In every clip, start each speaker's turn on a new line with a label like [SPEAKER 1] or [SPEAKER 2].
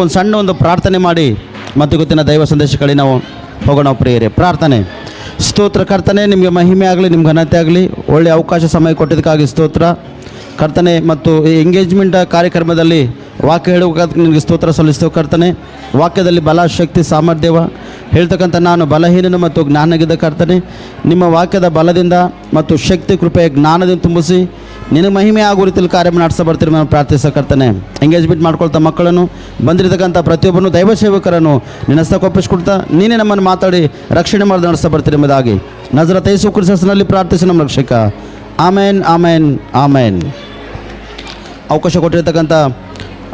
[SPEAKER 1] ಒಂದು ಸಣ್ಣ ಒಂದು ಪ್ರಾರ್ಥನೆ ಮಾಡಿ ಮತ್ತು ಗೊತ್ತಿನ ದೈವ ಸಂದೇಶಗಳಿಗೆ ನಾವು ಹೋಗೋಣ ಪ್ರಿಯರೇ. ಪ್ರಾರ್ಥನೆ. ಸ್ತೋತ್ರ, ಕರ್ತನೆ, ನಿಮಗೆ ಮಹಿಮೆ ಆಗಲಿ, ನಿಮ್ಗೆ ಘನತೆ ಆಗಲಿ ಒಳ್ಳೆಯ ಅವಕಾಶ ಸಮಯ ಕೊಟ್ಟಿದ್ದಕ್ಕಾಗಿ ಸ್ತೋತ್ರ. ಕರ್ತನೆ, ಮತ್ತು ಈ ಎಂಗೇಜ್ಮೆಂಟ್ ಕಾರ್ಯಕ್ರಮದಲ್ಲಿ ವಾಕ್ಯ ಹೇಳುವುದಕ್ಕೆ ನಿಮಗೆ ಸ್ತೋತ್ರ ಸಲ್ಲಿಸ್ತೇವೆ ಕರ್ತನೆ. ವಾಕ್ಯದಲ್ಲಿ ಬಲ, ಶಕ್ತಿ ಸಾಮರ್ಥ್ಯವ ಹೇಳ್ತಕ್ಕಂಥ ನಾನು ಬಲಹೀನನು ಮತ್ತು ಜ್ಞಾನಗಿದ್ದ ಕರ್ತನೆ. ನಿಮ್ಮ ವಾಕ್ಯದ ಬಲದಿಂದ ಮತ್ತು ಶಕ್ತಿ, ಕೃಪೆಯ ಜ್ಞಾನದಿಂದ ತುಂಬಿಸಿ ನಿನ್ನ ಮಹಿಮೆ ಆಗೋ ರೀತಿಯಲ್ಲಿ ಕಾರ್ಯ ನಡೆಸ ಬರ್ತೀರಿ ನಾನು ಪ್ರಾರ್ಥಿಸಕರ್ತಾನೆ ಎಂಗೇಜ್ಮೆಂಟ್ ಮಾಡ್ಕೊಳ್ತಾ ಮಕ್ಕಳನ್ನು ಬಂದಿರತಕ್ಕಂಥ ಪ್ರತಿಯೊಬ್ಬನು ದೈವ ಸೇವಕರನ್ನು ನಿನ್ನ ಹಸ್ತಕ್ಕೊಪ್ಪಿಸ್ಕೊಡ್ತಾ ನೀನೇ ನಮ್ಮನ್ನು ಮಾತಾಡಿ ರಕ್ಷಣೆ ಮಾಡಿ ನಡೆಸ ಬರ್ತೀರಿ ಎಂಬುದಾಗಿ. ನಜರ ತೈಸು ಕ್ರಿಸಸ್ನಲ್ಲಿ ಪ್ರಾರ್ಥಿಸಿ ನಮ್ಮ ರಕ್ಷಕ. ಆಮೇನ್ ಆಮೇನ್ ಆಮೇನ್. ಅವಕಾಶ ಕೊಟ್ಟಿರ್ತಕ್ಕಂಥ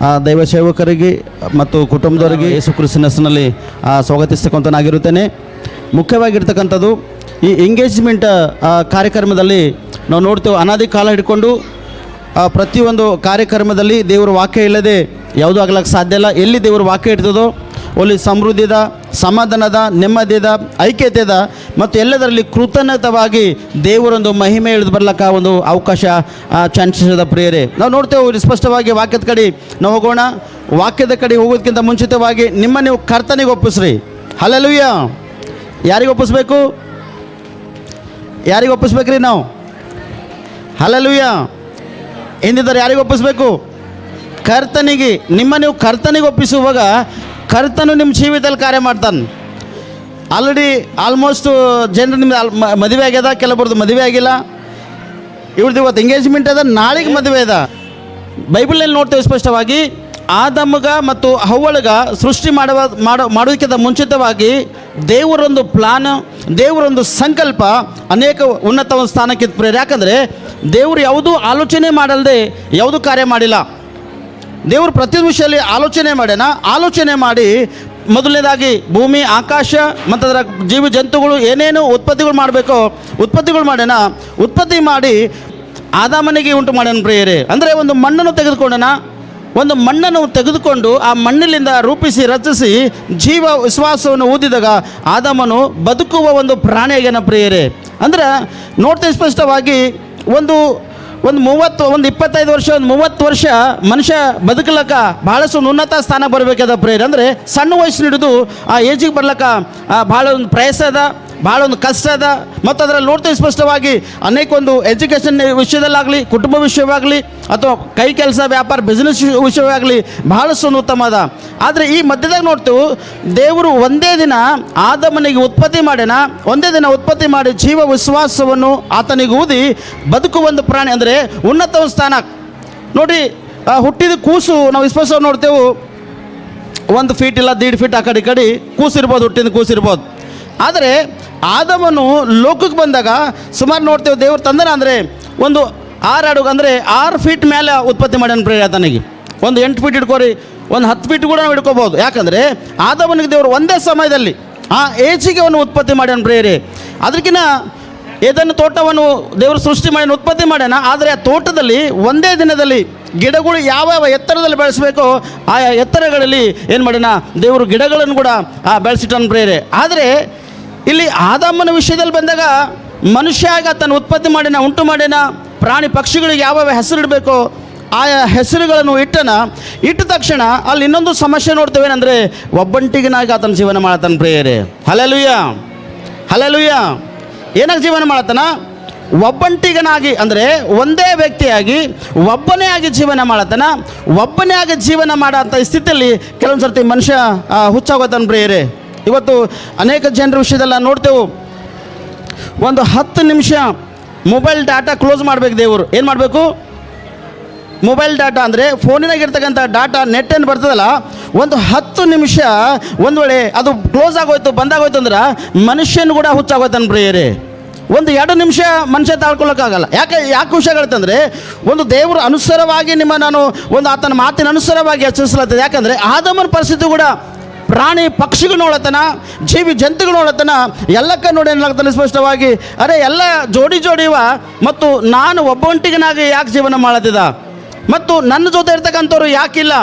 [SPEAKER 1] ಆ, ದೈವ ಸೇವಕರಿಗೆ ಮತ್ತು ಕುಟುಂಬದವರಿಗೆ ಯೇಸು ಕ್ರಿಸ್ತನ ಹೆಸರಿನಲ್ಲಿ ಆ, ಸ್ವಾಗತಿಸ್ತಕ್ಕಂಥನಾಗಿರುತ್ತೇನೆ ಮುಖ್ಯವಾಗಿರ್ತಕ್ಕಂಥದ್ದು ಈ ಎಂಗೇಜ್ಮೆಂಟ್ ಕಾರ್ಯಕ್ರಮದಲ್ಲಿ ನಾವು ನೋಡ್ತೇವೆ ಅನಾದಿ ಕಾಲ ಹಿಡ್ಕೊಂಡು ಪ್ರತಿಯೊಂದು ಕಾರ್ಯಕ್ರಮದಲ್ಲಿ ದೇವರ ವಾಕ್ಯ ಇಲ್ಲದೆ ಯಾವುದೂ ಆಗ್ಲಿಕ್ಕೆ ಸಾಧ್ಯ ಇಲ್ಲ. ಎಲ್ಲಿ ದೇವರ ವಾಕ್ಯ ಇರ್ತದೋ ಅಲ್ಲಿ ಸಮೃದ್ಧಿದ, ಸಮಾಧಾನದ, ನೆಮ್ಮದಿದ, ಐಕ್ಯತೆದ, ಮತ್ತು ಎಲ್ಲದರಲ್ಲಿ ಕೃತಜ್ಞತವಾಗಿ ದೇವರೊಂದು ಮಹಿಮೆ ಇಳಿದು ಬರ್ಲಕ್ಕ ಒಂದು ಅವಕಾಶ ಚಾನ್ಸಸ್ ಅದ ಪ್ರಿಯರೇ. ನಾವು ನೋಡ್ತೇವೆ ಸ್ಪಷ್ಟವಾಗಿ ವಾಕ್ಯದ ಕಡೆ ನಾವು ಹೋಗೋಣ. ವಾಕ್ಯದ ಕಡೆ ಹೋಗೋದಕ್ಕಿಂತ ಮುಂಚಿತವಾಗಿ ನಿಮ್ಮ ನೀವು ಕರ್ತನಿಗೆ ಒಪ್ಪಿಸ್ರಿ. ಹಲಲುಯ್ಯ ಯಾರಿಗೆ ಒಪ್ಪಿಸ್ಬೇಕು? ಯಾರಿಗೆ ಒಪ್ಪಿಸ್ಬೇಕ್ರಿ ನಾವು? ಹಲಲುಯ್ಯ ಎಂದಿದ್ದಾರೆ ಯಾರಿಗೆ ಒಪ್ಪಿಸ್ಬೇಕು? ಕರ್ತನಿಗೆ, ನಿಮ್ಮ ನೀವು ಕರ್ತನಿಗೆ ಒಪ್ಪಿಸುವಾಗ ಕರ್ತನು ನಿಮ್ಮ ಜೀವಿತದಲ್ಲಿ ಕಾರ್ಯ ಮಾಡ್ತಾನೆ. ಆಲ್ರೆಡಿ ಆಲ್ಮೋಸ್ಟ್ ಜನರು ನಿಮ್ದು ಮದುವೆ ಆಗ್ಯದ, ಕೆಲವರದ್ದು ಮದುವೆ ಆಗಿಲ್ಲ. ಇವ್ರದ್ದು ಇವತ್ತು ಎಂಗೇಜ್ಮೆಂಟ್ ಅದ, ನಾಳೆಗೆ ಮದುವೆ ಅದ. ಬೈಬಲ್ನಲ್ಲಿ ನೋಡ್ತೇವೆ ಸ್ಪಷ್ಟವಾಗಿ, ಆದಮಗ ಮತ್ತು ಹವ್ವಳಗ ಸೃಷ್ಟಿ ಮಾಡುವ, ಮಾಡೋ ಮಾಡೋದಕ್ಕಿಂತ ಮುಂಚಿತವಾಗಿ ದೇವರೊಂದು ಪ್ಲಾನ್ ದೇವರೊಂದು ಸಂಕಲ್ಪ ಅನೇಕ ಉನ್ನತ ಒಂದು ಸ್ಥಾನಕ್ಕೆ ಪ್ರೇರ ಯಾಕಂದರೆ ದೇವರು ಯಾವುದೂ ಆಲೋಚನೆ ಮಾಡಲ್ದೆ ಯಾವುದೂ ಕಾರ್ಯ ಮಾಡಿಲ್ಲ. ದೇವರು ಪ್ರತಿ ವಿಷಯದಲ್ಲಿ ಆಲೋಚನೆ ಮಾಡ್ಯಾನ. ಆಲೋಚನೆ ಮಾಡಿ ಮೊದಲನೇದಾಗಿ ಭೂಮಿ, ಆಕಾಶ ಮತ್ತು ಅದರ ಜೀವ ಜಂತುಗಳು ಏನೇನು ಉತ್ಪತ್ತಿಗಳು ಮಾಡಬೇಕೋ ಉತ್ಪತ್ತಿಗಳು ಮಾಡ್ಯಾನ. ಉತ್ಪತ್ತಿ ಮಾಡಿ ಆದಾಮನಿಗೆ ಉಂಟು ಮಾಡ್ಯಾನ ಪ್ರೇರೆ ಅಂದರೆ ಒಂದು ಮಣ್ಣನ್ನು ತೆಗೆದುಕೊಂಡನ. ಒಂದು ಮಣ್ಣನ್ನು ತೆಗೆದುಕೊಂಡು ಆ ಮಣ್ಣಿನಿಂದ ರೂಪಿಸಿ, ರಚಿಸಿ, ಜೀವ ವಿಶ್ವಾಸವನ್ನು ಊದಿದಾಗ ಆದಮನು ಬದುಕುವ ಒಂದು ಪ್ರಾಣಿಯಾಗಿನ ಪ್ರಿಯರೇ. ಅಂದ್ರೆ ನೋಡ್ತೇವೆ ಸ್ಪಷ್ಟವಾಗಿ ಒಂದು ಒಂದು ಮೂವತ್ತು, ಒಂದು ಇಪ್ಪತ್ತೈದು ವರ್ಷ, ಒಂದು ಮೂವತ್ತು ವರ್ಷ ಮನುಷ್ಯ ಬದುಕಲಕ್ಕ ಭಾಳಷ್ಟು ಉನ್ನತ ಸ್ಥಾನ ಬರಬೇಕಾದ ಪ್ರೇರೆ ಅಂದರೆ ಸಣ್ಣ ವಯಸ್ಸಿನ ಹಿಡಿದು ಆ ಏಜಿಗೆ ಬರ್ಲಕ್ಕ ಭಾಳ ಒಂದು ಪ್ರಯಾಸ ಅದ. ಭಾಳ ಒಂದು ಕಷ್ಟ ಅದ. ಮತ್ತು ಅದರಲ್ಲಿ ನೋಡ್ತೇವೆ ಸ್ಪಷ್ಟವಾಗಿ ಅನೇಕ ಒಂದು ಎಜುಕೇಷನ್ ವಿಷಯದಲ್ಲಾಗಲಿ, ಕುಟುಂಬ ವಿಷಯವಾಗಲಿ ಅಥವಾ ಕೈ ಕೆಲಸ, ವ್ಯಾಪಾರ ಬಿಸ್ನೆಸ್ ವಿಷಯವಾಗಲಿ ಭಾಳಷ್ಟು ಒಂದು ಉತ್ತಮ ಅದ. ಆದರೆ ಈ ಮಧ್ಯದಾಗ ನೋಡ್ತೇವೆ, ದೇವರು ಒಂದೇ ದಿನ ಆದಮನಿಗೆ ಉತ್ಪತ್ತಿ ಮಾಡ್ಯಾನ. ಒಂದೇ ದಿನ ಉತ್ಪತ್ತಿ ಮಾಡಿ ಜೀವ ವಿಶ್ವಾಸವನ್ನು ಆತನಿಗೆ ಊದಿ ಬದುಕುವ ಒಂದು ಪ್ರಾಣಿ ಅಂದರೆ ಉನ್ನತ ಸ್ಥಾನ. ನೋಡಿ ಹುಟ್ಟಿದ ಕೂಸು ನಾವು ವಿಶ್ವಾಸ ನೋಡ್ತೇವೆ, ಒಂದು ಫೀಟ್ ಇಲ್ಲ, ದೀಡ್ ಫೀಟ್ ಆ ಕಡೆ ಈ ಕಡೆ ಕೂಸಿರ್ಬೋದು, ಹುಟ್ಟಿದ ಕೂಸಿರ್ಬೋದು. ಆದರೆ ಆದಮನು ಲೋಕಕ್ಕೆ ಬಂದಾಗ ಸುಮಾರು ನೋಡ್ತೇವೆ ದೇವ್ರು ತಂದನ ಅಂದರೆ ಒಂದು ಆರು ಅಡುಗೆ ಅಂದರೆ ಆರು ಫೀಟ್ ಮೇಲೆ ಉತ್ಪತ್ತಿ ಮಾಡ್ಯಾನ ಪ್ರೇರ ತನಗೆ ಒಂದು ಎಂಟು ಫೀಟ್ ಇಟ್ಕೋರಿ ಒಂದು ಹತ್ತು ಫೀಟ್ ಕೂಡ ನಾವು ಇಟ್ಕೋಬೋದು ಯಾಕಂದರೆ ಆದವನಿಗೆ ದೇವರು ಒಂದೇ ಸಮಯದಲ್ಲಿ ಆ ಏಜಿಗೆ ಅವನು ಉತ್ಪತ್ತಿ ಮಾಡ್ಯಾನ ಪ್ರೇರೆ ಅದಕ್ಕಿಂತ ಏದನ್ನು ತೋಟವನ್ನು ದೇವರು ಸೃಷ್ಟಿ ಮಾಡಿ ಉತ್ಪತ್ತಿ ಮಾಡ್ಯಾನ, ಆದರೆ ಆ ತೋಟದಲ್ಲಿ ಒಂದೇ ದಿನದಲ್ಲಿ ಗಿಡಗಳು ಯಾವ ಎತ್ತರದಲ್ಲಿ ಬೆಳೆಸಬೇಕೋ ಆ ಎತ್ತರಗಳಲ್ಲಿ ಏನು ಮಾಡ್ಯಾನ, ದೇವರು ಗಿಡಗಳನ್ನು ಕೂಡ ಬೆಳೆಸಿಟ್ಟನ ಪ್ರೇರೆ ಆದರೆ ಇಲ್ಲಿ ಆದಾಮನ ವಿಷಯದಲ್ಲಿ ಬಂದಾಗ ಮನುಷ್ಯ ಆಗ ತನ್ನ ಉತ್ಪತ್ತಿ ಮಾಡಿನ, ಉಂಟು ಮಾಡಿನ, ಪ್ರಾಣಿ ಪಕ್ಷಿಗಳಿಗೆ ಯಾವ ಹೆಸರಿಡಬೇಕೋ ಆಯಾ ಹೆಸರುಗಳನ್ನು ಇಟ್ಟನ, ಇಟ್ಟ ತಕ್ಷಣ ಅಲ್ಲಿ ಇನ್ನೊಂದು ಸಮಸ್ಯೆ ನೋಡ್ತೇವೆ ಏನಂದರೆ ಒಬ್ಬಂಟಿಗನಾಗಿ ಆತನ ಜೀವನ ಮಾಡತಾನ ಪ್ರೇಯರೇ. ಹಲಲುಯ್ಯ ಹಲಲುಯ್ಯ ಏನಾಗಿ ಜೀವನ ಮಾಡತ್ತಾನ? ಒಬ್ಬಂಟಿಗನಾಗಿ, ಅಂದರೆ ಒಂದೇ ವ್ಯಕ್ತಿಯಾಗಿ ಒಬ್ಬನೇ ಆಗಿ ಜೀವನ ಮಾಡತ್ತಾನ, ಒಬ್ಬನೇ ಆಗಿ ಜೀವನ ಮಾಡೋಂಥ ಸ್ಥಿತಿಯಲ್ಲಿ ಕೆಲವೊಂದು ಸರ್ತಿ ಮನುಷ್ಯ ಹುಚ್ಚಾಗೋತಾನ ಪ್ರಿಯರೇ. ಇವತ್ತು ಅನೇಕ ಜನರ ವಿಷಯದಲ್ಲಿ ನಾವು ನೋಡ್ತೇವೆ. ಒಂದು ಹತ್ತು ನಿಮಿಷ ಮೊಬೈಲ್ ಡಾಟಾ ಕ್ಲೋಸ್ ಮಾಡಬೇಕು ದೇವರು. ಏನು ಮಾಡಬೇಕು? ಮೊಬೈಲ್ ಡಾಟಾ ಅಂದರೆ ಫೋನಿನಾಗಿರ್ತಕ್ಕಂಥ ಡಾಟಾ ನೆಟ್ ಏನು ಬರ್ತದಲ್ಲ, ಒಂದು ಹತ್ತು ನಿಮಿಷ ಒಂದು ವೇಳೆ ಅದು ಕ್ಲೋಸ್ ಆಗೋಯ್ತು, ಬಂದಾಗೋಯ್ತು ಅಂದ್ರೆ ಮನುಷ್ಯನ ಕೂಡ ಹುಚ್ಚಾಗೋಯ್ತಾನೆ ಪ್ರಿಯರೇ. ಒಂದು ಎರಡು ನಿಮಿಷ ಮನುಷ್ಯ ತಾಳ್ಕೊಳ್ಳೋಕ್ಕಾಗಲ್ಲ ಯಾಕೆ ಯಾಕೆ ವಿಷಯಗಳಂತಂದರೆ ಒಂದು ದೇವರ ಅನುಸಾರವಾಗಿ ನಿಮ್ಮ ನಾನು ಒಂದು ಆತನ ಮಾತಿನ ಅನುಸಾರವಾಗಿ ಎಚ್ಚರಿಸಲಾಗ್ತದೆ. ಯಾಕಂದರೆ ಆದಮನ ಪರಿಸ್ಥಿತಿ ಕೂಡ ಪ್ರಾಣಿ ಪಕ್ಷಿಗಳು ನೋಡತನ ಜೀವಿ ಜಂತುಗಳು ನೋಡತನ ಎಲ್ಲಕ್ಕ ನೋಡಿ ಏನಾಗ್ತಾನೆ ಸ್ಪಷ್ಟವಾಗಿ, ಅರೆ ಎಲ್ಲ ಜೋಡಿ ಜೋಡಿವ ಮತ್ತು ನಾನು ಒಬ್ಬೊಂಟಿಗನಾಗಿ ಯಾಕೆ ಜೀವನ ಮಾಡತ್ತಿದ ಮತ್ತು ನನ್ನ ಜೊತೆ ಇರ್ತಕ್ಕಂಥವ್ರು ಯಾಕಿಲ್ಲ?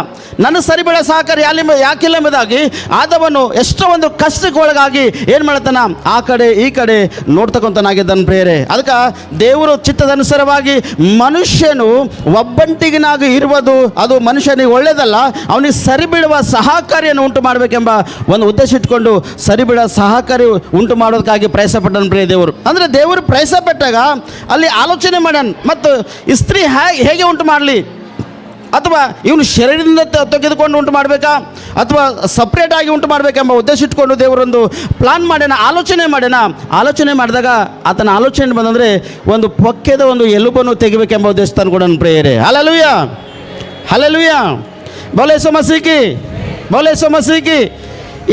[SPEAKER 1] ನನ್ನ ಸರಿಬೇಡ ಸಹಕಾರಿ ಯಾಲಿ ಯಾಕಿಲ್ಲ ಎಂಬುದಾಗಿ ಆದವನು ಎಷ್ಟೋ ಒಂದು ಕಷ್ಟಕ್ಕೆ ಒಳಗಾಗಿ ಏನು ಮಾಡ್ತಾನ? ಆ ಕಡೆ, ಈ ಕಡೆ ನೋಡ್ತಕ್ಕಂಥನಾಗಿದ್ದಾನೆ ಪ್ರೇರೆ ಅದಕ್ಕೆ ದೇವರು ಚಿತ್ತದನುಸಾರವಾಗಿ ಮನುಷ್ಯನು ಒಬ್ಬಂಟಿಗಿನಾಗಿ ಇರುವುದು ಅದು ಮನುಷ್ಯನಿಗೆ ಒಳ್ಳೆಯದಲ್ಲ ಅವನಿಗೆ ಸರಿಬಿಡುವ ಸಹಕಾರಿಯನ್ನು ಉಂಟು ಮಾಡಬೇಕೆಂಬ ಒಂದು ಉದ್ದೇಶ ಇಟ್ಕೊಂಡು ಸರಿಬಿಡ ಸಹಕಾರಿ ಉಂಟು ಮಾಡೋದಕ್ಕಾಗಿ ಪ್ರಯಾಸ ಪಟ್ಟನು ಪ್ರಿಯ ದೇವರು. ಅಂದರೆ ದೇವರು ಪ್ರಯಾಸ ಪಟ್ಟಾಗ ಅಲ್ಲಿ ಆಲೋಚನೆ ಮಾಡ್ಯಾನ, ಮತ್ತು ಇಸ್ತ್ರಿ ಸ್ತ್ರೀ ಹೇಗೆ ಹೇಗೆ ಉಂಟು ಮಾಡಲಿ? ಅಥವಾ ಇವನು ಶರೀರದಿಂದ ತೆಗೆದುಕೊಂಡು ಉಂಟು ಮಾಡಬೇಕಾ? ಅಥವಾ ಸಪ್ರೇಟ್ ಆಗಿ ಉಂಟು ಮಾಡಬೇಕೆಂಬ ಉದ್ದೇಶ ಇಟ್ಕೊಂಡು ದೇವರೊಂದು ಪ್ಲಾನ್ ಮಾಡ್ಯಾನ, ಆಲೋಚನೆ ಮಾಡ್ಯಾನ? ಆಲೋಚನೆ ಮಾಡಿದಾಗ ಆತನ ಆಲೋಚನೆ ಬಂದಂದರೆ ಒಂದು ಪೊಕ್ಕೆದ ಒಂದು ಎಲುಬನ್ನು ತೆಗಿಬೇಕೆಂಬ ಉದ್ದೇಶ ತಂದ್ಕೊಡ ಪ್ರೇಯರೆ. ಹಲಲುಯ್ಯ ಹಲಲುಯ್ಯ ಬೋಲೆ ಮಸೀಕಿ ಬೋಲೆ ಮಸೀಕಿ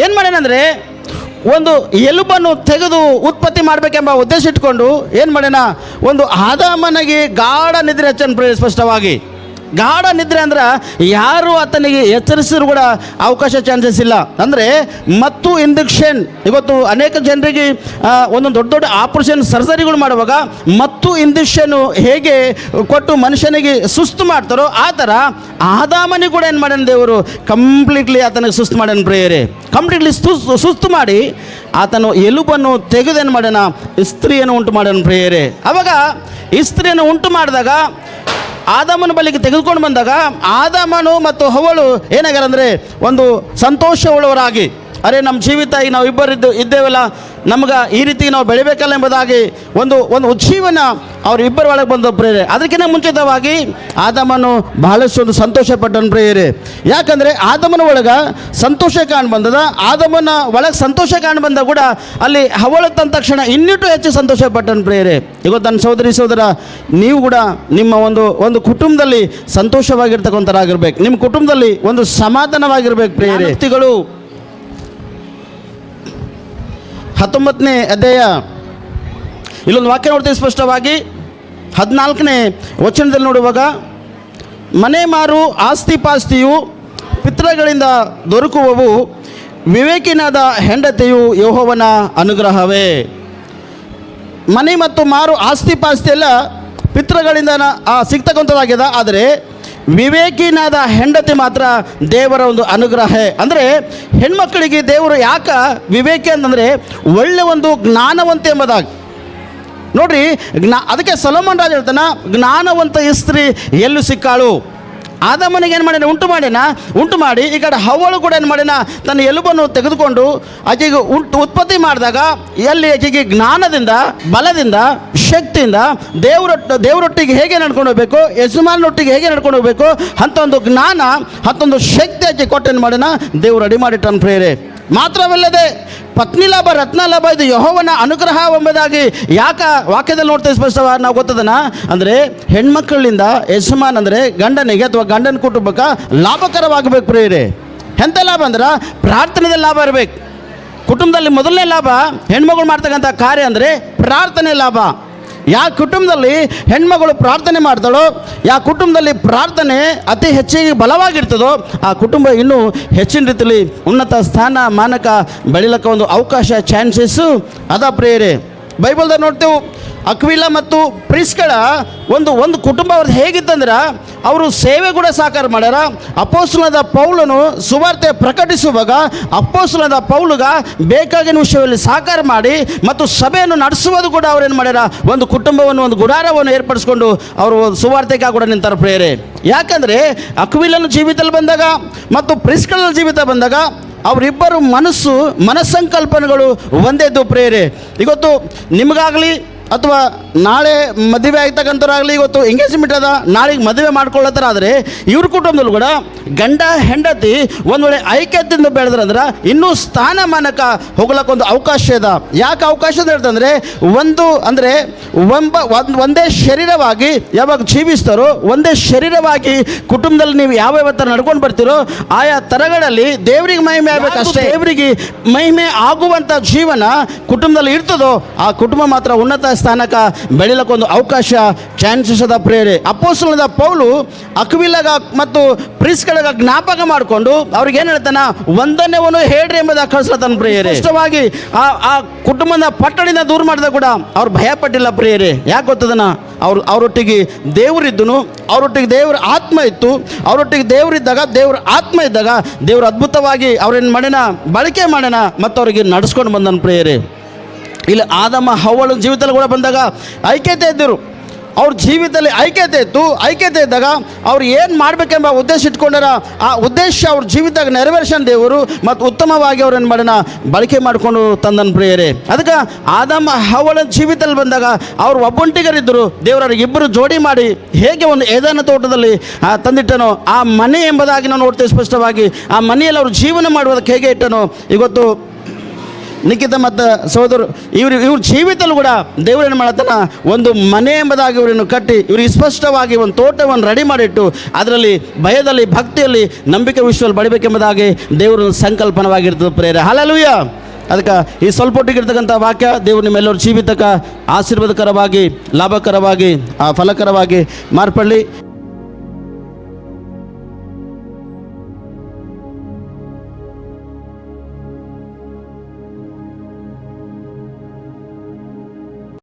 [SPEAKER 1] ಏನು ಮಾಡ್ಯಾನಂದರೆ ಒಂದು ಎಲುಬನ್ನು ತೆಗೆದು ಉತ್ಪತ್ತಿ ಮಾಡಬೇಕೆಂಬ ಉದ್ದೇಶ ಇಟ್ಕೊಂಡು ಏನು ಮಾಡ್ಯಾನ? ಒಂದು ಆದಾಮನಿಗೆ ಗಾಢ ನಿದ್ರೆ ಹಚ್ಚನ್ ಪ್ರೇಯರ್ ಸ್ಪಷ್ಟವಾಗಿ. ಗಾಢ ನಿದ್ರೆ ಅಂದ್ರೆ ಯಾರು ಆತನಿಗೆ ಎಚ್ಚರಿಸಿದ್ರು ಕೂಡ ಅವಕಾಶ ಚಾನ್ಸಸ್ ಇಲ್ಲ. ಅಂದರೆ ಮತ್ತು ಇಂಡಕ್ಷನ್ ಇವತ್ತು ಅನೇಕ ಜನರಿಗೆ ಒಂದೊಂದು ದೊಡ್ಡ ದೊಡ್ಡ ಆಪರೇಷನ್ ಸರ್ಜರಿಗಳು ಮಾಡುವಾಗ ಮತ್ತು ಇಂಡಕ್ಷನ್ ಹೇಗೆ ಕೊಟ್ಟು ಮನುಷ್ಯನಿಗೆ ಸುಸ್ತು ಮಾಡ್ತಾರೋ ಆ ಥರ ಆದಾಮನಿ ಕೂಡ ಏನು ಮಾಡ್ಯಾನ ದೇವರು? ಕಂಪ್ಲೀಟ್ಲಿ ಆತನಿಗೆ ಸುಸ್ತು ಮಾಡ್ಯಾನ ಪ್ರೇಯರೇ. ಕಂಪ್ಲೀಟ್ಲಿ ಸುಸ್ತು ಸುಸ್ತು ಮಾಡಿ ಆತನು ಎಲುಬನ್ನು ತೆಗೆದೇನು ಮಾಡ್ಯಾನ? ಇಸ್ತ್ರಿಯನ್ನು ಉಂಟು ಮಾಡ್ಯಾನ ಪ್ರೇಯರೇ. ಅವಾಗ ಇಸ್ತ್ರಿಯನ್ನು ಉಂಟು ಮಾಡಿದಾಗ ಆದಾಮನ ಬಳಿಗೆ ತೆಗೆದುಕೊಂಡು ಬಂದಾಗ ಆದಮನು ಮತ್ತು ಹವಳು ಏನಾಗ್ಯಾರ ಅಂದರೆ ಒಂದು ಸಂತೋಷವುಳ್ಳವರಾಗಿ. ಅರೆ ನಮ್ಮ ಜೀವಿತ ಈಗ ನಾವು ಇಬ್ಬರಿದ್ದು ಇದ್ದೇವಲ್ಲ ನಮ್ಗೆ ಈ ರೀತಿ ನಾವು ಬೆಳಿಬೇಕಲ್ಲ ಎಂಬುದಾಗಿ ಒಂದು ಒಂದು ಉಜ್ಜೀವನ ಅವ್ರ ಇಬ್ಬರ ಒಳಗೆ ಬಂದ ಪ್ರೇರೆ ಅದಕ್ಕಿಂತ ಮುಂಚಿತವಾಗಿ ಆದಮನು ಬಹಳಷ್ಟು ಒಂದು ಸಂತೋಷ ಪಟ್ಟನು ಪ್ರೇಯರೆ. ಯಾಕಂದರೆ ಆದಮನ ಒಳಗೆ ಸಂತೋಷ ಕಾಣ್ ಬಂದದ. ಆದಮನ ಒಳಗೆ ಸಂತೋಷ ಕಾಣ್ ಬಂದ ಕೂಡ ಅಲ್ಲಿ ಹವಳ ತಂದ ತಕ್ಷಣ ಇನ್ನಿಟ್ಟು ಹೆಚ್ಚು ಸಂತೋಷ ಪಟ್ಟನು ಪ್ರೇಯರೆ. ಇವತ್ತು ನನ್ನ ಸಹೋದರಿ, ಸಹೋದರ, ನೀವು ಕೂಡ ನಿಮ್ಮ ಒಂದು ಒಂದು ಕುಟುಂಬದಲ್ಲಿ ಸಂತೋಷವಾಗಿರ್ತಕ್ಕಂಥರಾಗಿರ್ಬೇಕು ನಿಮ್ಮ ಕುಟುಂಬದಲ್ಲಿ ಒಂದು ಸಮಾಧಾನವಾಗಿರ್ಬೇಕು ಪ್ರೇರೆ ವ್ಯಕ್ತಿಗಳು ಹತ್ತೊಂಬತ್ತನೇ ಅಧ್ಯಾಯ. ಇಲ್ಲೊಂದು ವಾಕ್ಯ ನೋಡ್ತೀವಿ ಸ್ಪಷ್ಟವಾಗಿ. ಹದಿನಾಲ್ಕನೇ ವಚನದಲ್ಲಿ ನೋಡುವಾಗ, ಮನೆ ಮಾರು ಆಸ್ತಿ ಪಾಸ್ತಿಯು ಪಿತೃಗಳಿಂದ ದೊರಕುವವು ವಿವೇಕಿನಾದ ಹೆಂಡತಿಯು ಯಹೋವನ ಅನುಗ್ರಹವೇ. ಮನೆ ಮತ್ತು ಮಾರು ಆಸ್ತಿ ಪಾಸ್ತಿ ಎಲ್ಲ ಪಿತೃಗಳಿಂದ ಆ ಸಿಗ್ತಕ್ಕಂಥದ್ದಾಗಿದೆ ಆದರೆ ವಿವೇಕಿನಾದ ಹೆಂಡತಿ ಮಾತ್ರ ದೇವರ ಒಂದು ಅನುಗ್ರಹ. ಅಂದರೆ ಹೆಣ್ಮಕ್ಕಳಿಗೆ ದೇವರು ಯಾಕ ವಿವೇಕಿ ಅಂತಂದರೆ ಒಳ್ಳೆ ಒಂದು ಜ್ಞಾನವಂತೆ ಎಂಬುದಾಗಿ. ನೋಡ್ರಿ, ಜ್ಞಾ ಅದಕ್ಕೆ ಸಲೋಮನ್ ರಾಜ ಹೇಳ್ತಾನ, ಜ್ಞಾನವಂತ ಇಸ್ತ್ರಿ ಎಲ್ಲೂ ಸಿಕ್ಕಾಳು? ಆದಮ್ಮನಿಗೆ ಏನು ಮಾಡ್ಯಾನ ಉಂಟು ಮಾಡಿನ? ಉಂಟು ಮಾಡಿ, ಈ ಕಡೆ ಹವಳು ಕೂಡ ಏನು ಮಾಡ್ಯಾನ ತನ್ನ ಎಲುಬನ್ನು ತೆಗೆದುಕೊಂಡು ಆಕೆಗೆ ಉಂಟು ಉತ್ಪತ್ತಿ ಮಾಡಿದಾಗ ಎಲ್ಲಿ ಆಕೆಗೆ ಜ್ಞಾನದಿಂದ, ಬಲದಿಂದ, ಶಕ್ತಿಯಿಂದ ದೇವರೊಟ್ಟ, ದೇವರೊಟ್ಟಿಗೆ ಹೇಗೆ ನಡ್ಕೊಂಡು ಹೋಗಬೇಕು ಯಜಮಾನೊಟ್ಟಿಗೆ ಹೇಗೆ ನಡ್ಕೊಂಡು ಹೋಗಬೇಕು ಅಂತ ಒಂದು ಜ್ಞಾನ ಹತ್ತೊಂದು ಶಕ್ತಿ ಆಕೆ ಕೊಟ್ಟೇನು ಮಾಡಿನ? ಮಾಡ್ಯಾನ ದೇವರು ರೆಡಿ ಮಾಡಿಟ್ಟನು ಪ್ರೇರೆ ಮಾತ್ರವಲ್ಲದೆ ಪತ್ನಿ ಲಾಭ, ರತ್ನ ಲಾಭ, ಇದು ಯಹೋವನ ಅನುಗ್ರಹ ಎಂಬುದಾಗಿ ಯಾಕ ವಾಕ್ಯದಲ್ಲಿ ನೋಡ್ತೇವೆ ಸ್ಪಷ್ಟವಾಗಿ ನಾವು ಗೊತ್ತದನ? ಅಂದರೆ ಹೆಣ್ಮಕ್ಕಳಿಂದ ಯಜಮಾನ್ ಅಂದರೆ ಗಂಡನಿಗೆ ಅಥವಾ ಗಂಡನ ಕುಟುಂಬಕ್ಕೆ ಲಾಭಕರವಾಗಬೇಕು ಪ್ರೇರೆ ಎಂಥ ಲಾಭ ಅಂದ್ರೆ ಪ್ರಾರ್ಥನೆಯಲ್ಲಿ ಲಾಭ ಇರಬೇಕು. ಕುಟುಂಬದಲ್ಲಿ ಮೊದಲನೇ ಲಾಭ ಹೆಣ್ಮಗಳು ಮಾಡ್ತಕ್ಕಂಥ ಕಾರ್ಯ ಅಂದರೆ ಪ್ರಾರ್ಥನೆ ಲಾಭ. ಯಾವ ಕುಟುಂಬದಲ್ಲಿ ಹೆಣ್ಮಗಳು ಪ್ರಾರ್ಥನೆ ಮಾಡ್ತಾಳೋ ಯಾವ ಕುಟುಂಬದಲ್ಲಿ ಪ್ರಾರ್ಥನೆ ಅತಿ ಹೆಚ್ಚಿಗೆ ಬಲವಾಗಿರ್ತದೋ, ಆ ಕುಟುಂಬ ಇನ್ನೂ ಹೆಚ್ಚಿನ ರೀತಿಯಲ್ಲಿ ಉನ್ನತ ಸ್ಥಾನ, ಮಾನಕ, ಬೆಳಿಲಕ್ಕ ಒಂದು ಅವಕಾಶ ಚಾನ್ಸಸ್ಸು ಅದ ಪ್ರೇರೆ ಬೈಬಲ್ದಾಗ ನೋಡ್ತೇವೆ ಅಕ್ವಿಲ ಮತ್ತು ಪ್ರಿಸ್ಗಳ ಒಂದು ಒಂದು ಕುಟುಂಬ ಅವ್ರದ್ದು ಹೇಗಿತ್ತಂದ್ರೆ ಅವರು ಸೇವೆ ಕೂಡ ಸಾಕಾರ ಮಾಡ್ಯಾರ. ಅಪೋಸ್ಲದ ಪೌಲನು ಸುವಾರ್ತೆ ಪ್ರಕಟಿಸುವಾಗ ಅಪೋಸ್ಲದ ಪೌಲುಗ ಬೇಕಾಗಿನ ವಿಷಯದಲ್ಲಿ ಸಾಕಾರ ಮಾಡಿ ಮತ್ತು ಸಭೆಯನ್ನು ನಡೆಸುವುದು ಕೂಡ ಅವ್ರೇನು ಮಾಡ್ಯಾರ? ಒಂದು ಕುಟುಂಬವನ್ನು, ಒಂದು ಗುಡಾರವನ್ನು ಏರ್ಪಡಿಸ್ಕೊಂಡು ಅವರು ಸುವಾರ್ತೆಗಾಗಿ ಕೂಡ ನಿಂತಾರೆ ಪ್ರೇರೆ ಯಾಕಂದರೆ ಅಕ್ವಿಲನ ಜೀವಿತದಲ್ಲಿ ಬಂದಾಗ ಮತ್ತು ಪ್ರಿಸ್ಗಳ ಜೀವಿತ ಬಂದಾಗ ಅವರಿಬ್ಬರು ಮನಸ್ಸು, ಮನಸ್ಸಂಕಲ್ಪನೆಗಳು ಒಂದೇ ಇದ್ದು ಪ್ರೇರೆ ಇವತ್ತು ನಿಮಗಾಗಲಿ ಅಥವಾ ನಾಳೆ ಮದುವೆ ಆಗ್ತಕ್ಕಂಥವ್ರಾಗಲಿ ಇವತ್ತು ಎಂಗೇಜ್ಮೆಂಟ್ ಅದ ನಾಳೆಗೆ ಮದುವೆ ಮಾಡ್ಕೊಳ್ಳತ್ತಾರಾದರೆ ಇವ್ರ ಕುಟುಂಬದಲ್ಲೂ ಕೂಡ ಗಂಡ ಹೆಂಡತಿ ಒಂದು ವೇಳೆ ಐಕ್ಯತೆಯಿಂದ ಬೆಳೆದ್ರಂದ್ರೆ ಇನ್ನೂ ಸ್ಥಾನಮಾನಕ ಹೋಗ್ಲಕ್ಕೊಂದು ಅವಕಾಶ ಇದೆ. ಯಾಕೆ ಅವಕಾಶ ಅಂತ ಹೇಳ್ತಂದ್ರೆ ಒಂದು ಅಂದರೆ ಒಂಬ ಒಂದು ಒಂದೇ ಶರೀರವಾಗಿ ಯಾವಾಗ ಜೀವಿಸ್ತಾರೋ ಒಂದೇ ಶರೀರವಾಗಿ ಕುಟುಂಬದಲ್ಲಿ ನೀವು ಯಾವ ಯಾವ ಥರ ನಡ್ಕೊಂಡು ಬರ್ತೀರೋ ಆಯಾ ತರಗಳಲ್ಲಿ ದೇವರಿಗೆ ಮಹಿಮೆ ಆಗಬೇಕು ಅಷ್ಟೇ ದೇವರಿಗೆ ಮಹಿಮೆ ಆಗುವಂಥ ಜೀವನ ಕುಟುಂಬದಲ್ಲಿ ಇರ್ತದೋ ಆ ಕುಟುಂಬ ಮಾತ್ರ ಉನ್ನತ ಸ್ಥಾನಕ್ಕೆ ಬೆಳಿಲಕ್ಕೊಂದು ಅವಕಾಶ ಚಾನ್ಸಸ್ ಅದ ಪ್ರೇರೆ. ಅಪ್ಪೋಸಲದ ಪೌಲು ಅಕ್ವಿಲಗ ಮತ್ತು ಪ್ರಿಸ್ಗಳಗ ಜ್ಞಾಪಕ ಮಾಡಿಕೊಂಡು ಅವ್ರಿಗೆ ಏನು ಹೇಳ್ತಾನ? ಒಂದನ್ನೇವನು ಹೇಳ್ರಿ ಎಂಬುದ ಕಳಿಸ್ಲತ್ತಾನ ಪ್ರೇಯರೆ. ಇಷ್ಟವಾಗಿ ಆ ಆ ಕುಟುಂಬದ ಪಟ್ಟಣದಿಂದ ದೂರ ಮಾಡಿದ ಕೂಡ ಅವ್ರು ಭಯ ಪಟ್ಟಿಲ್ಲ ಪ್ರೇಯರೆ. ಯಾಕೆ ಗೊತ್ತದನ? ಅವ್ರು, ಅವರೊಟ್ಟಿಗೆ ದೇವರಿದ್ದನು, ಅವರೊಟ್ಟಿಗೆ ದೇವರ ಆತ್ಮ ಇತ್ತು. ಅವರೊಟ್ಟಿಗೆ ದೇವರಿದ್ದಾಗ ದೇವರ ಆತ್ಮ ಇದ್ದಾಗ ದೇವರು ಅದ್ಭುತವಾಗಿ ಅವ್ರೇನು ಮಾಡೋಣ ಬಳಕೆ ಮಾಡೋಣ ಮತ್ತು ಅವರಿಗೆ ನಡೆಸ್ಕೊಂಡು ಬಂದನ ಪ್ರೇಯರೇ. ಇಲ್ಲಿ ಆದಮ ಹವಳ ಜೀವಿತದಲ್ಲಿ ಕೂಡ ಬಂದಾಗ ಐಕ್ಯತೆ ಇದ್ದರು. ಅವ್ರ ಜೀವಿತದಲ್ಲಿ ಐಕ್ಯತೆ ಇತ್ತು. ಐಕ್ಯತೆ ಇದ್ದಾಗ ಅವ್ರು ಏನು ಮಾಡಬೇಕೆಂಬ ಉದ್ದೇಶ ಇಟ್ಕೊಂಡಾರ, ಆ ಉದ್ದೇಶ ಅವ್ರ ಜೀವಿತಾಗ ನೆರವೇರ್ಸನ್ ದೇವರು ಮತ್ತು ಉತ್ತಮವಾಗಿ ಅವ್ರೇನು ಮಾಡೋಣ ಬಳಕೆ ಮಾಡಿಕೊಂಡು ತಂದನ್ ಪ್ರಿಯರೇ. ಅದಕ್ಕೆ ಆದಮ ಹವಳ ಜೀವಿತದಲ್ಲಿ ಬಂದಾಗ ಅವ್ರು ಒಬ್ಬೊಂಟಿಗರಿದ್ದರು. ದೇವರವ್ರಿಗೆ ಇಬ್ಬರು ಜೋಡಿ ಮಾಡಿ ಹೇಗೆ ಒಂದು ಏದನ ತೋಟದಲ್ಲಿ ತಂದಿಟ್ಟನೋ, ಆ ಮನೆ ಎಂಬುದಾಗಿ ನಾವು ನೋಡ್ತೇವೆ ಸ್ಪಷ್ಟವಾಗಿ. ಆ ಮನೆಯಲ್ಲಿ ಅವರು ಜೀವನ ಮಾಡುವುದಕ್ಕೆ ಹೇಗೆ ಇಟ್ಟನೋ, ಇವತ್ತು ನಿಖಿತ ಮತ್ತು ಸೋದರು ಇವರು, ಇವ್ರ ಜೀವಿತಲ್ಲೂ ಕೂಡ ದೇವರೇನು ಮಾಡತ್ತಾನ ಒಂದು ಮನೆ ಎಂಬುದಾಗಿ ಇವರನ್ನು ಕಟ್ಟಿ, ಇವ್ರಿಗೆ ಸ್ಪಷ್ಟವಾಗಿ ಒಂದು ತೋಟವನ್ನು ರೆಡಿ ಮಾಡಿಟ್ಟು, ಅದರಲ್ಲಿ ಭಯದಲ್ಲಿ, ಭಕ್ತಿಯಲ್ಲಿ ನಂಬಿಕೆ ವಿಶ್ವದಲ್ಲಿ ಬಡಬೇಕೆಂಬುದಾಗಿ ದೇವರ ಸಂಕಲ್ಪನವಾಗಿರ್ತದೆ ಪ್ರೇರೆ. ಹಾಲಲುಯ್ಯ ಅದಕ್ಕೆ ಈ ಸ್ವಲ್ಪ ಒಟ್ಟಿಗಿರ್ತಕ್ಕಂಥ ವಾಕ್ಯ, ದೇವರು ನಿಮ್ಮೆಲ್ಲರ ಜೀವಿತಕ್ಕೆ ಆಶೀರ್ವಾದಕರವಾಗಿ, ಲಾಭಕರವಾಗಿ, ಆ ಫಲಕರವಾಗಿ ಮಾರ್ಪಡಲಿ.